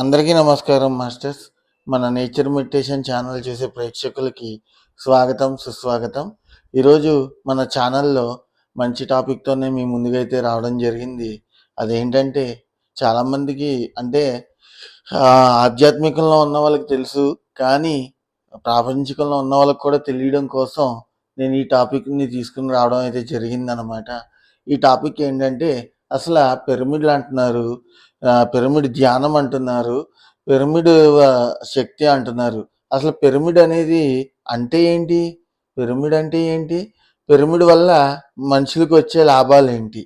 అందరికీ నమస్కారం మాస్టర్స్. మన నేచర్ మెడిటేషన్ ఛానల్ చూసే ప్రేక్షకులకి స్వాగతం సుస్వాగతం. ఈరోజు మన ఛానల్లో మంచి టాపిక్తోనే మీ ముందుకైతే రావడం జరిగింది. అదేంటంటే చాలామందికి అంటే ఆధ్యాత్మికంలో ఉన్న వాళ్ళకి తెలుసు కానీ ప్రాపంచికంలో ఉన్న వాళ్ళకి కూడా తెలియడం కోసం నేను ఈ టాపిక్ని తీసుకుని రావడం అయితే జరిగిందనమాట ఈ టాపిక్ ఏంటంటే అసలు పిరమిడ్లు అంటున్నారు. పిరమిడ్ ధ్యానం అంటున్నారు. పిరమిడ్ శక్తి అంటున్నారు. అసలు పిరమిడ్ అనేది అంటే ఏంటి? పిరమిడ్ అంటే ఏంటి? పిరమిడ్ వల్ల మనుషులకు వచ్చే లాభాలు ఏంటి?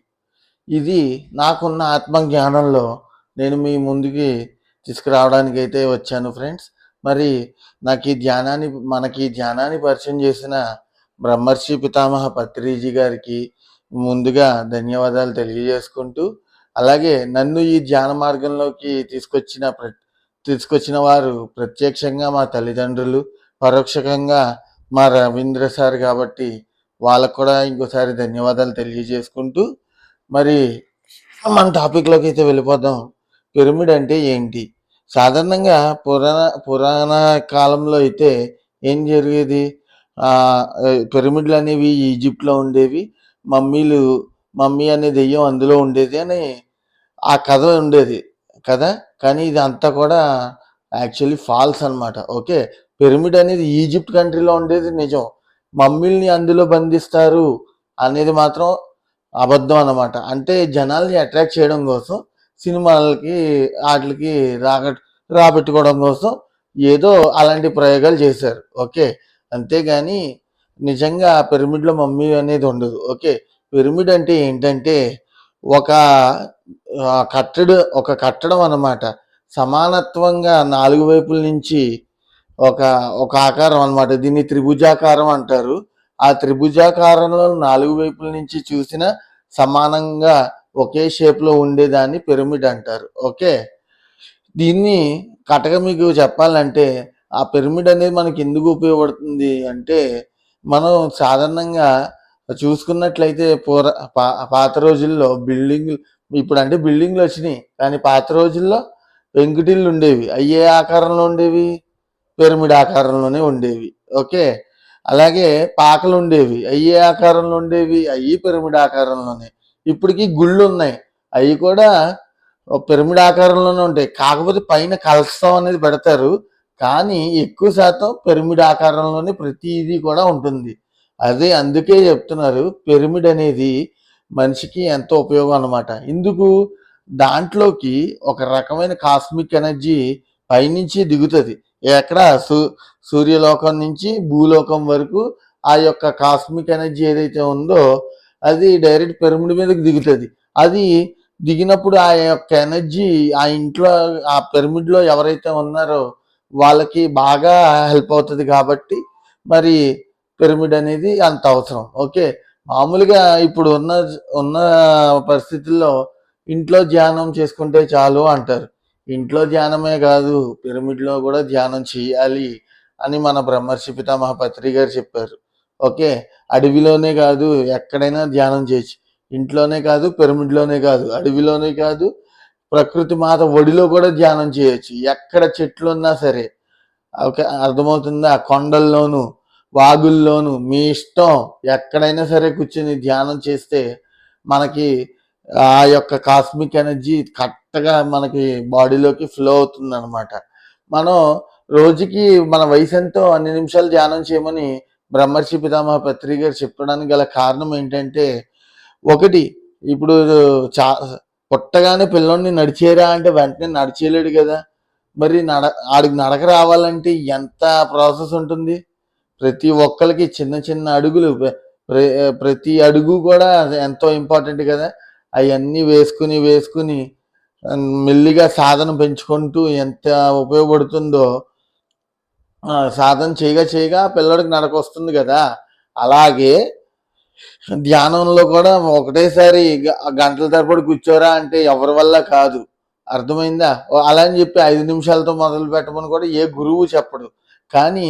ఇది నాకున్న ఆత్మ జ్ఞానంలో నేను మీ ముందుకి తీసుకురావడానికి అయితే వచ్చాను ఫ్రెండ్స్. మరి నాకు ఈ ధ్యానాన్ని మనకి ఈ ధ్యానాన్ని పరిచయం చేసిన బ్రహ్మర్షి పితామహ పత్రిజీ గారికి ముందుగా ధన్యవాదాలు తెలియజేసుకుంటూ అలాగే నన్ను ఈ ధ్యాన మార్గంలోకి తీసుకొచ్చిన ప్ర తీసుకొచ్చిన వారు ప్రత్యక్షంగా మా తల్లిదండ్రులు పరోక్షకంగా మా రవీంద్ర సార్ కాబట్టి వాళ్ళకు కూడా ఇంకోసారి ధన్యవాదాలు తెలియజేసుకుంటూ మరి మన టాపిక్లోకి అయితే వెళ్ళిపోదాం. పిరమిడ్ అంటే ఏంటి? సాధారణంగా పురాణ పురాణ కాలంలో అయితే ఏం జరిగేది? పిరమిడ్లు అనేవి ఈజిప్ట్లో ఉండేవి మమ్మీలు మమ్మీ అనే దెయ్యం అందులో ఉండేది అని ఆ కథ ఉండేది కదా? కానీ ఇది అంతా కూడా యాక్చువల్లీ ఫాల్స్ అన్నమాట. ఓకే? పిరమిడ్ అనేది ఈజిప్ట్ కంట్రీలో ఉండేది నిజం. మమ్మీల్ని అందులో బంధిస్తారు అనేది మాత్రం అబద్ధం అనమాట అంటే జనాల్ని అట్రాక్ట్ చేయడం కోసం సినిమాలకి వాటికి రాక రాబెట్టుకోవడం కోసం ఏదో అలాంటి ప్రయోగాలు చేశారు. ఓకే? అంతేగాని నిజంగా పిరమిడ్లో మమ్మీ అనేది ఉండదు. ఓకే? పిరమిడ్ అంటే ఏంటంటే ఒక కట్టడు ఒక కట్టడం అన్నమాట. సమానత్వంగా నాలుగు వైపుల నుంచి ఒక ఒక ఆకారం అన్నమాట. దీన్ని త్రిభుజాకారం అంటారు. ఆ త్రిభుజాకారంలో నాలుగు వైపుల నుంచి చూసిన సమానంగా ఒకే షేప్లో ఉండేదాన్ని పిరమిడ్ అంటారు. ఓకే? దీన్ని కటక మీకు చెప్పాలంటే ఆ పిరమిడ్ అనేది మనకి ఎందుకు ఉపయోగపడుతుంది అంటే మనం సాధారణంగా చూసుకున్నట్లయితే పూర పా- పాత రోజుల్లో బిల్డింగ్ ఇప్పుడు అంటే బిల్డింగ్లు వచ్చినాయి. కానీ పాత రోజుల్లో వెంకుటిల్లు ఉండేవి. అయ్యే ఆకారంలో ఉండేవి పిరమిడ్ ఆకారంలోనే ఉండేవి. ఓకే? అలాగే పాకలు ఉండేవి. అయ్యే ఆకారంలో ఉండేవి అయ్యి పిరమిడ్ ఆకారంలోనే. ఇప్పటికి గుళ్ళు ఉన్నాయి. అవి కూడా పిరమిడ్ ఆకారంలోనే ఉంటాయి. కాకపోతే పైన కలసం అనేది పెడతారు. కానీ ఎక్కువ శాతం పిరమిడ్ ఆకారంలోనే ప్రతిదీ కూడా ఉంటుంది. అదే అందుకే చెప్తున్నారు. పిరమిడ్ అనేది మనిషికి ఎంతో ఉపయోగం అన్నమాట. ఇందుకు దాంట్లోకి ఒక రకమైన కాస్మిక్ ఎనర్జీ పైనుంచి దిగుతుంది. ఎక్కడ? సూ సూర్యలోకం నుంచి భూలోకం వరకు ఆ యొక్క కాస్మిక్ ఎనర్జీ ఏదైతే ఉందో అది డైరెక్ట్ పిరమిడ్ మీదకి దిగుతుంది. అది దిగినప్పుడు ఆ యొక్క ఎనర్జీ ఆ ఇంట్లో ఆ పిరమిడ్లో ఎవరైతే ఉన్నారో వాళ్ళకి బాగా హెల్ప్ అవుతుంది కాబట్టి మరి పిరమిడ్ అనేది అంత అవసరం. ఓకే? మామూలుగా ఇప్పుడు ఉన్న ఉన్న పరిస్థితుల్లో ఇంట్లో ధ్యానం చేసుకుంటే చాలు అంటారు. ఇంట్లో ధ్యానమే కాదు పిరమిడ్లో కూడా ధ్యానం చేయాలి అని మన బ్రహ్మర్షి పితామహ పత్రి గారు చెప్పారు. ఓకే అడవిలోనే కాదు ఎక్కడైనా ధ్యానం చేయొచ్చు. ఇంట్లోనే కాదు పిరమిడ్లోనే కాదు అడవిలోనే కాదు ప్రకృతి మాత ఒడిలో కూడా ధ్యానం చేయొచ్చు. ఎక్కడ చెట్లు ఉన్నా సరే ఓకే అర్థమవుతుందా? కొండల్లోనూ వాగుల్లోనూ. మీ ఇష్టం ఎక్కడైనా సరే కూర్చొని ధ్యానం చేస్తే మనకి ఆ యొక్క కాస్మిక్ ఎనర్జీ కరెక్ట్గా మనకి బాడీలోకి ఫ్లో అవుతుంది అనమాట మనం రోజుకి మన వయసు ఎంతో అన్ని నిమిషాలు ధ్యానం చేయమని బ్రహ్మర్షి పితామహ పత్రి గారు చెప్పడానికి గల కారణం ఏంటంటే ఒకటి ఇప్పుడు చా పుట్టగానే పిల్లోడిని నడిచేరా అంటే వెంటనే నడిచేయలేడు కదా. మరి నడ ఆడికి నడక రావాలంటే ఎంత ప్రాసెస్ ఉంటుంది? ప్రతి ఒక్కరికి చిన్న చిన్న అడుగులు ప్రతి అడుగు కూడా ఎంతో ఇంపార్టెంట్ కదా. అవన్నీ వేసుకుని వేసుకుని మెల్లిగా సాధన పెంచుకుంటూ ఎంత ఉపయోగపడుతుందో సాధన చేయగా చేయగా పిల్లడికి నడక వస్తుంది కదా. అలాగే ధ్యానంలో కూడా ఒకటేసారి గంటల తరబడి కూర్చోరా అంటే ఎవరి వల్ల కాదు. అర్థమైందా? అలా అని చెప్పి ఐదు నిమిషాలతో మొదలు పెట్టమని కూడా ఏ గురువు చెప్పడు. కానీ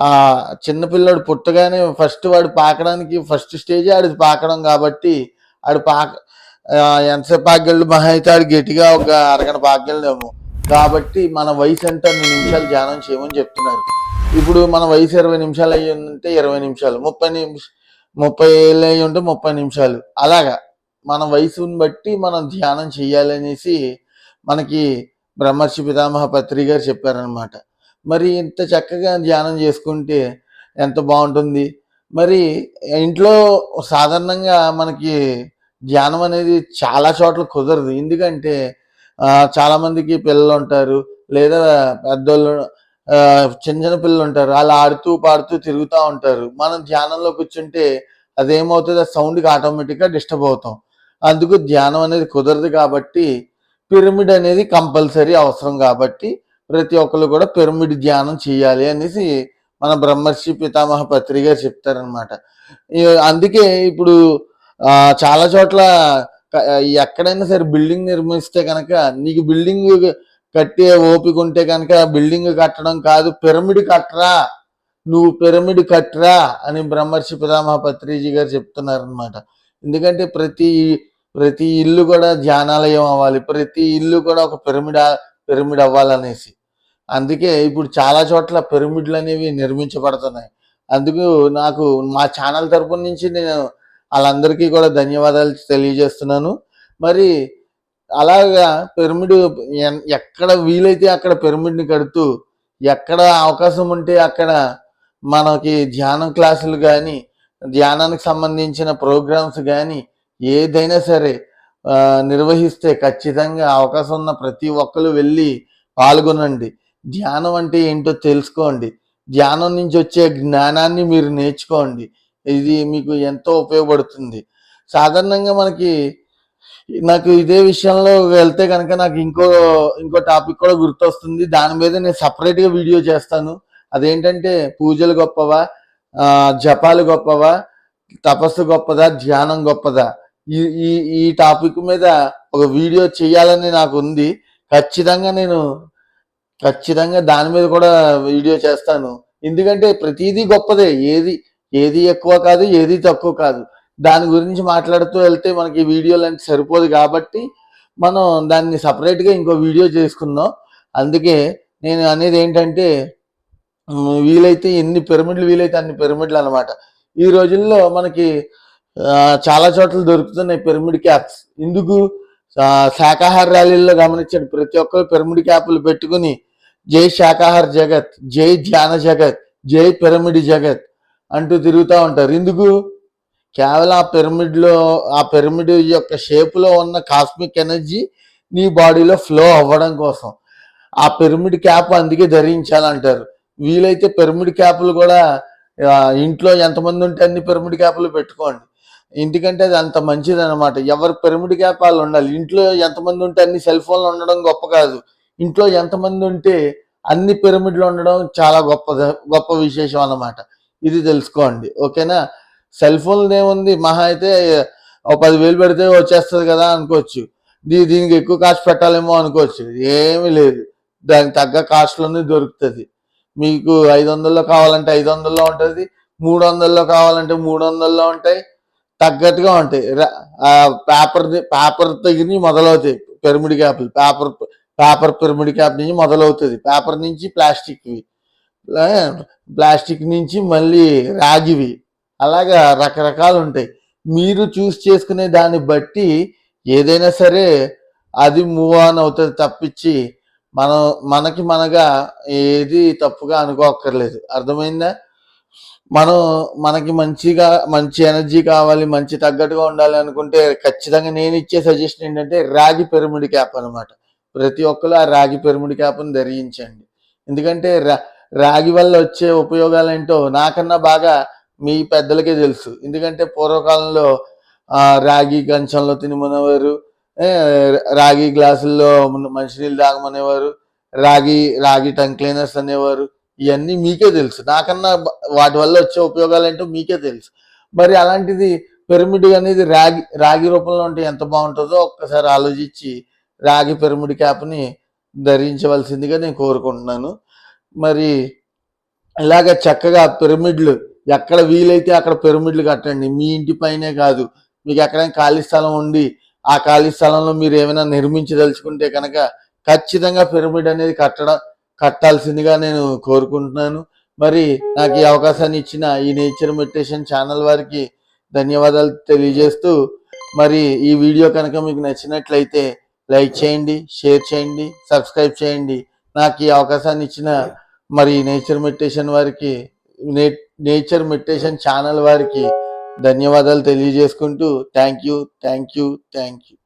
ఆ చిన్నపిల్లడు పుట్టగానే ఫస్ట్ వాడు పాకడానికి ఫస్ట్ స్టేజ్ ఆడిది పాకడం కాబట్టి ఆడు పాక ఎంతసేపు పాకెళ్ళు మహా అయితే ఆడు గట్టిగా ఒక అరగంట పాకెళ్ళాము కాబట్టి మన వయసు ఎంత? అన్ని నిమిషాలు ధ్యానం చేయమని చెప్తున్నారు. ఇప్పుడు మన వయసు ఇరవై నిమిషాలు అయ్యి ఉంటే ఇరవై నిమిషాలు. ముప్పై నిమిష ముప్పై ఏళ్ళు అయ్యి ఉంటే ముప్పై నిమిషాలు. అలాగా మన వయసుని బట్టి మనం ధ్యానం చేయాలనేసి మనకి బ్రహ్మర్షి పితామహ పత్రి గారు చెప్పారనమాట మరి ఇంత చక్కగా ధ్యానం చేసుకుంటే ఎంత బాగుంటుంది? మరి ఇంట్లో సాధారణంగా మనకి ధ్యానం అనేది చాలా చోట్ల కుదరదు. ఎందుకంటే చాలామందికి పిల్లలు ఉంటారు లేదా పెద్దోళ్ళు చిన్న చిన్న పిల్లలు ఉంటారు అలా ఆడుతూ పాడుతూ తిరుగుతూ ఉంటారు. మనం ధ్యానంలో కూర్చుంటే అదేమవుతుంది? ఆ సౌండ్కి ఆటోమేటిక్గా డిస్టర్బ్ అవుతాం. అందుకు ధ్యానం అనేది కుదరదు కాబట్టి పిరమిడ్ అనేది కంపల్సరీ అవసరం కాబట్టి ప్రతి ఒక్కరు కూడా పిరమిడ్ ధ్యానం చేయాలి అనేసి మన బ్రహ్మర్షి పితామహ పత్రి గారు చెప్తారనమాట అందుకే ఇప్పుడు చాలా చోట్ల ఎక్కడైనా సరే బిల్డింగ్ నిర్మిస్తే కనుక నీకు బిల్డింగ్ కట్టే ఓపిక ఉంటే కనుక బిల్డింగ్ కట్టడం కాదు పిరమిడ్ కట్టరా నువ్వు పిరమిడ్ కట్టరా అని బ్రహ్మర్షి పితామహ పత్రిజీ గారు చెప్తున్నారనమాట ఎందుకంటే ప్రతి ప్రతి ఇల్లు కూడా ధ్యానాలయం అవ్వాలి ప్రతి ఇల్లు కూడా ఒక పిరమిడ్ పిరమిడ్ అవ్వాలనేసి. అందుకే ఇప్పుడు చాలా చోట్ల పిరమిడ్లు అనేవి నిర్మించబడుతున్నాయి. అందుకు నాకు మా ఛానల్ తరపు నుంచి నేను వాళ్ళందరికీ కూడా ధన్యవాదాలు తెలియజేస్తున్నాను. మరి అలాగా పిరమిడ్ ఎన్- ఎక్కడ వీలైతే అక్కడ పిరమిడ్ని కడుతూ ఎక్కడ అవకాశం ఉంటే అక్కడ మనకి ధ్యానం క్లాసులు కానీ ధ్యానానికి సంబంధించిన ప్రోగ్రామ్స్ కానీ ఏదైనా సరే నిర్వహిస్తే ఖచ్చితంగా అవకాశం ఉన్న ప్రతి ఒక్కరు వెళ్ళి పాల్గొనండి. ధ్యానం అంటే ఏంటో తెలుసుకోండి. ధ్యానం నుంచి వచ్చే జ్ఞానాన్ని మీరు నేర్చుకోండి. ఇది మీకు ఎంతో ఉపయోగపడుతుంది. సాధారణంగా మనకి నాకు ఇదే విషయంలో వెళ్తే కనుక నాకు ఇంకో ఇంకో టాపిక్ కూడా గుర్తొస్తుంది. దాని మీద నేను సపరేట్గా వీడియో చేస్తాను. అదేంటంటే పూజలు గొప్పవా? జపాలు గొప్పవా? తపస్సు గొప్పదా? ధ్యానం గొప్పదా? ఈ ఈ ఈ టాపిక్ మీద ఒక వీడియో చేయాలని నాకు ఉంది. ఖచ్చితంగా నేను ఖచ్చితంగా దాని మీద కూడా వీడియో చేస్తాను. ఎందుకంటే ప్రతిదీ గొప్పదే. ఏది ఏది ఎక్కువ కాదు ఏది తక్కువ కాదు. దాని గురించి మాట్లాడుతూ వెళ్తే మనకి వీడియోలు అంటే సరిపోదు కాబట్టి మనం దాన్ని సపరేట్గా ఇంకో వీడియో చేసుకుందాం. అందుకే నేను అనేది ఏంటంటే వీలైతే ఎన్ని పిరమిడ్లు వీలైతే అన్ని పిరమిడ్లు అనమాట ఈ రోజుల్లో మనకి చాలా చోట్ల దొరుకుతున్నాయి పిరమిడ్ క్యాప్స్. ఎందుకు శాకాహార ర్యాలీల్లో గమనించండి. ప్రతి ఒక్కరు పిరమిడ్ క్యాపులు పెట్టుకుని జై శాకాహార జగత్ జై ధ్యాన జగత్ జై పిరమిడ్ జగత్ అంటూ తిరుగుతూ ఉంటారు. ఎందుకు కేవలం ఆ పిరమిడ్లో ఆ పిరమిడ్ యొక్క షేప్లో ఉన్న కాస్మిక్ ఎనర్జీ నీ బాడీలో ఫ్లో అవ్వడం కోసం. ఆ పిరమిడ్ క్యాప్ అందుకే ధరించాలంటారు. వీలైతే పిరమిడ్ క్యాపులు కూడా ఇంట్లో ఎంతమంది ఉంటే అన్ని పిరమిడ్ క్యాపులు పెట్టుకోండి. ఎందుకంటే అది అంత మంచిది అనమాట ఎవరు పిరమిడ్ క్యాప్ వాళ్ళు ఉండాలి. ఇంట్లో ఎంతమంది ఉంటే అన్ని సెల్ ఫోన్లు ఉండడం గొప్ప కాదు. ఇంట్లో ఎంతమంది ఉంటే అన్ని పిరమిడ్లు ఉండడం చాలా గొప్ప గొప్ప విశేషం అన్నమాట. ఇది తెలుసుకోండి. ఓకేనా? సెల్ ఫోన్ ఏముంది? మహా అయితే ఓ పదివేలు పెడితే వచ్చేస్తుంది కదా అనుకోవచ్చు. దీ దీనికి ఎక్కువ కాస్ట్ పెట్టాలేమో అనుకోవచ్చు. ఏమీ లేదు. దానికి తగ్గ కాస్ట్లోనే దొరుకుతుంది. మీకు ఐదు వందల్లో కావాలంటే ఐదు వందల్లో ఉంటుంది. మూడు వందల్లో కావాలంటే మూడు వందల్లో ఉంటాయి. తగ్గట్టుగా ఉంటాయి. పేపర్ పేపర్ దగ్గర మొదలవుతాయి. పిరమిడ్ క్యాప్లు పేపర్ పేపర్ పిరమిడ్ క్యాప్ నుంచి మొదలవుతుంది. పేపర్ నుంచి ప్లాస్టిక్వి. ప్లాస్టిక్ నుంచి మళ్ళీ రాగివి. అలాగా రకరకాలు ఉంటాయి మీరు చూస్ చేసుకునే దాన్ని బట్టి ఏదైనా సరే అది మూవ్ ఆన్ అవుతుంది తప్పించి మనం మనకి మనగా ఏది తప్పుగా అనుకోక్కర్లేదు. అర్థమైందా? మనం మనకి మంచిగా మంచి ఎనర్జీ కావాలి మంచి తగ్గట్టుగా ఉండాలి అనుకుంటే ఖచ్చితంగా నేను ఇచ్చే సజెషన్ ఏంటంటే రాగి పిరమిడ్ క్యాప్ అన్నమాట. ప్రతి ఒక్కరు ఆ రాగి పెరుముడి క్యాప్ను ధరించండి. ఎందుకంటే రా రాగి వల్ల వచ్చే ఉపయోగాలు ఏంటో నాకన్నా బాగా మీ పెద్దలకే తెలుసు. ఎందుకంటే పూర్వకాలంలో రాగి గంచంలో తినమనేవారు రాగి గ్లాసుల్లో మంచినీళ్ళు తాగమనేవారు రాగి రాగి టంగ్ క్లీనర్స్ అనేవారు ఇవన్నీ మీకే తెలుసు. నాకన్నా వాటి వల్ల వచ్చే ఉపయోగాలు ఏంటో మీకే తెలుసు. మరి అలాంటిది పిరమిడ్ అనేది రాగి రాగి రూపంలో ఉంటే ఎంత బాగుంటుందో ఒక్కసారి ఆలోచించి రాగి పిరమిడ్ క్యాప్ని ధరించవలసిందిగా నేను కోరుకుంటున్నాను. మరి ఇలాగ చక్కగా పిరమిడ్లు ఎక్కడ వీలైతే అక్కడ పిరమిడ్లు కట్టండి. మీ ఇంటి పైనే కాదు. మీకు ఎక్కడైనా ఖాళీ స్థలం ఉండి ఆ ఖాళీ స్థలంలో మీరు ఏమైనా నిర్మించదలుచుకుంటే కనుక ఖచ్చితంగా పిరమిడ్ అనేది కట్టడం కట్టాల్సిందిగా నేను కోరుకుంటున్నాను. మరి నాకు ఈ అవకాశాన్ని ఇచ్చిన ఈ నేచర్ మెడిటేషన్ ఛానల్ వారికి ధన్యవాదాలు తెలియజేస్తూ మరి ఈ వీడియో కనుక మీకు నచ్చినట్లయితే లైక్ చేయండి షేర్ చేయండి సబ్స్క్రైబ్ చేయండి. నాకు ఈ అవకాశాన్ని ఇచ్చిన మరి నేచర్ మెడిటేషన్ వారికి నేచర్ మెడిటేషన్ ఛానల్ వారికి ధన్యవాదాలు తెలియజేసుకుంటూ thank you thank you thank you.